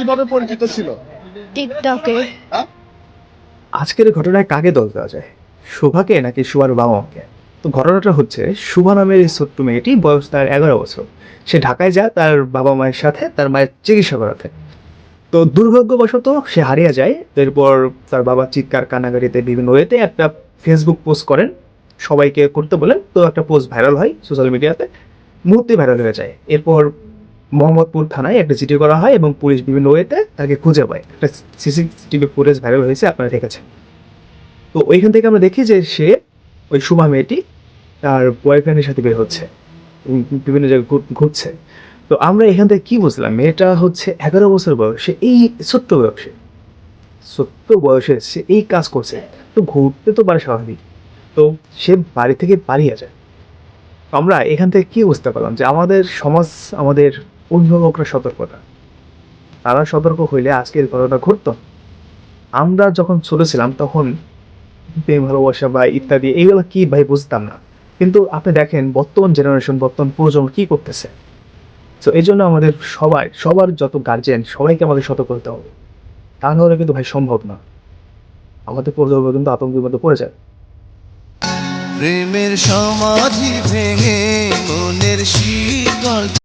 কীভাবে পরিচিত ছিল? টিকটকে। আজকের ঘটনায় কাকে দোষ দেওয়া যায়? শোভাকে নাকি শুভার বাবা মাকে তো ঘটনাটা হচ্ছে শুভা নামের এই ছোট্ট মেয়েটি বয়স তার এগারো বছর। সে ঢাকায় যায় তার বাবা মায়ের সাথে তার মায়ের চিকিৎসা করাতে। তো দুর্ভাগ্যবশত সে হারিয়ে যায়। এরপর তার বাবা চিৎকার কানাগারিতে বিভিন্ন ওয়েতে একটা ফেসবুক পোস্ট করেন। সবাইকে করতে বলেন। তো একটা পোস্ট ভাইরাল হয় সোশ্যাল মিডিয়াতে মুহূর্তে ভাইরাল হয়ে যায়। এরপর মোহাম্মদপুর থানায় একটা চিঠি করা হয় এবং পুলিশ বিভিন্ন ওয়েতে তাকে খুঁজে পায়। একটা সিসিটিভি ফুটেজ ভাইরাল হয়েছে, আপনারা দেখেছেন। তো ওইখান থেকে আমরা দেখি যে সে, ওই সুমা মেয়েটি, তার বয়ফ্রেন্ডের সাথে বের হচ্ছে। বিভিন্ন জায়গায় ঘুরছে। তো আমরা এখান থেকে কি বুঝলাম? মেয়েটা হচ্ছে এগারো বছর বয়সে, এই ছোট্ট বয়সে। ছোট্ট বয়সে সে এই কাজ করছে। তো ঘুরতে তো পারে স্বাভাবিক। তো সে বাড়ি থেকে পালিয়ে যায়। আমরা এখান থেকে কি বুঝতে পারলাম? যে আমাদের সমাজ, আমাদের অভিভাবকরা সতর্কতা। তারা সতর্ক হইলে আজকের ঘটনা ঘটতো। না। আমরা যখন ছোট ছিলাম তখন প্রেম, ভালোবাসা বা ইত্যাদি এইগুলো কি ভাই বুঝতাম না। কিন্তু আপনি দেখেন বর্তমান জেনারেশন বর্তমান প্রজন্ম কি করতেছে। তো এই জন্য আমাদের সবাই, সবার যত গার্জেন সবাইকে আমাদের সতর্ক হতে হবে। তা নাহলে কিন্তু ভাই সম্ভব না। আমাদের প্রজন্ম কিন্তু আতঙ্কের মধ্যে পড়ে যায়। প্রেমের সমাধি ভেঙে মনের শীতল